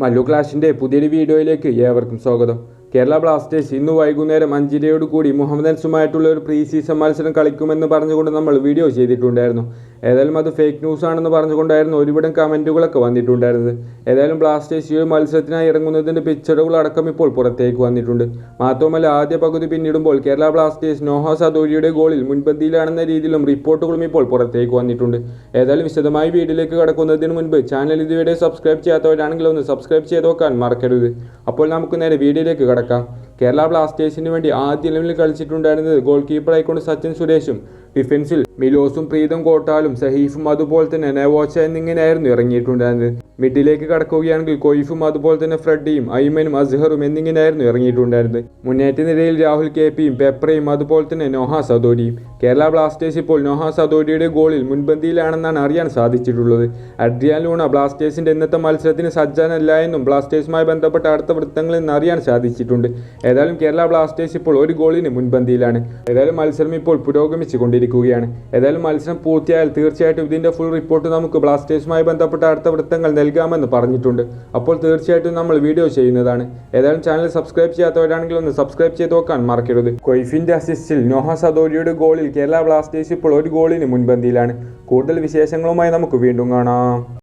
മല്ലു ക്ലാഷിന്റെ പുതിയൊരു വീഡിയോയിലേക്ക് ഏവർക്കും സ്വാഗതം. കേരള ബ്ലാസ്റ്റേഴ്സ് ഇന്ന് വൈകുന്നേരം അഞ്ചരയോട് കൂടി മുഹമ്മദ് അൻസുമായിട്ടുള്ള ഒരു പ്രീ സീസൺ മത്സരം കളിക്കുമെന്ന് പറഞ്ഞുകൊണ്ട് നമ്മൾ വീഡിയോ ചെയ്തിട്ടുണ്ടായിരുന്നു. ഏതായാലും അത് ഫേക്ക് ന്യൂസ് ആണെന്ന് പറഞ്ഞുകൊണ്ടായിരുന്നു ഒരുപാട് കമന്റുകളൊക്കെ വന്നിട്ടുണ്ടായിരുന്നത്. ഏതായാലും ബ്ലാസ്റ്റേഴ്സ് ഒരു മത്സരത്തിനായി ഇറങ്ങുന്നതിന്റെ പിക്ചറുകൾ അടക്കം ഇപ്പോൾ പുറത്തേക്ക് വന്നിട്ടുണ്ട്. മാത്രമല്ല ആദ്യ പകുതി പിന്നിടുമ്പോൾ കേരള ബ്ലാസ്റ്റേഴ്സ് നോഹ സദോരിയുടെ ഗോളിൽ മുൻപന്തിയിലാണെന്ന രീതിയിലും റിപ്പോർട്ടുകളും ഇപ്പോൾ പുറത്തേക്ക് വന്നിട്ടുണ്ട്. ഏതായാലും വിശദമായി വീഡിയോയിലേക്ക് കടക്കുന്നതിന് മുൻപ് ചാനൽ ഇതുവരെ സബ്സ്ക്രൈബ് ചെയ്യാത്തവരാണെങ്കിൽ ഒന്ന് സബ്സ്ക്രൈബ് ചെയ്ത് നോക്കാൻ മറക്കരുത്. അപ്പോൾ നമുക്ക് നേരെ വീഡിയോയിലേക്ക് കടക്കാം. കേരള ബ്ലാസ്റ്റേഴ്സിന് വേണ്ടി ആദ്യ ലെവലിൽ കളിച്ചിട്ടുണ്ടായിരുന്നത് ഗോൾ കീപ്പറായിക്കൊണ്ട് സച്ചിൻ സുരേഷും ഡിഫൻസിൽ മിലോസും പ്രീതം കോട്ടാലും സഹീഫും അതുപോലെ തന്നെ നെവോച്ച എന്നിങ്ങനെയായിരുന്നു ഇറങ്ങിയിട്ടുണ്ടായിരുന്നത്. മിഡിലേക്ക് കടക്കുകയാണെങ്കിൽ കൊയ്ഫും അതുപോലെ തന്നെ ഫ്രെഡിയും ഐമനും അസ്ഹറും എന്നിങ്ങനെയായിരുന്നു ഇറങ്ങിയിട്ടുണ്ടായിരുന്നത്. മുന്നേറ്റ നിരയിൽ രാഹുൽ കെ പിയും പെപ്രയും അതുപോലെ തന്നെ നോഹ സദോരിയും കേരള ബ്ലാസ്റ്റേഴ്സ് ഇപ്പോൾ നോഹ സദോരിയുടെ ഗോളിൽ മുൻപന്തിയിലാണെന്നാണ് അറിയാൻ സാധിച്ചിട്ടുള്ളത്. അഡ്രിയാൻ ലൂണ ബ്ലാസ്റ്റേഴ്സിന്റെ ഇന്നത്തെ മത്സരത്തിന് സജ്ജനല്ല എന്നും ബ്ലാസ്റ്റേഴ്സുമായി ബന്ധപ്പെട്ട അടുത്ത വൃത്തങ്ങളിൽ നിന്ന് അറിയാൻ സാധിച്ചിട്ടുണ്ട്. ഏതായാലും കേരള ബ്ലാസ്റ്റേഴ്സ് ഇപ്പോൾ ഒരു ഗോളിന് മുൻപന്തിയിലാണ്. ഏതായാലും മത്സരം ഇപ്പോൾ പുരോഗമിച്ചു കൊണ്ടിരിക്കുകയാണ്. ഏതായാലും മത്സരം പൂർത്തിയായാൽ തീർച്ചയായിട്ടും ഇതിന്റെ ഫുൾ റിപ്പോർട്ട് നമുക്ക് ബ്ലാസ്റ്റേഴ്സുമായി ബന്ധപ്പെട്ട അടുത്ത വൃത്തങ്ങൾ നൽകാമെന്ന് പറഞ്ഞിട്ടുണ്ട്. അപ്പോൾ തീർച്ചയായിട്ടും നമ്മൾ വീഡിയോ ചെയ്യുന്നതാണ്. ഏതായാലും ചാനൽ സബ്സ്ക്രൈബ് ചെയ്യാത്തവരാണെങ്കിൽ ഒന്ന് സബ്സ്ക്രൈബ് ചെയ്ത് നോക്കാൻ മറക്കരുത്. കൊയ്ഫിന്റെ അസിസ്റ്റിൽ നോഹ സദോരിയുടെ ഗോളിൽ കേരള ബ്ലാസ്റ്റേഴ്സ് ഇപ്പോൾ ഒരു ഗോളിന് മുൻപന്തിയിലാണ്. കൂടുതൽ വിശേഷങ്ങളുമായി നമുക്ക് വീണ്ടും കാണാം.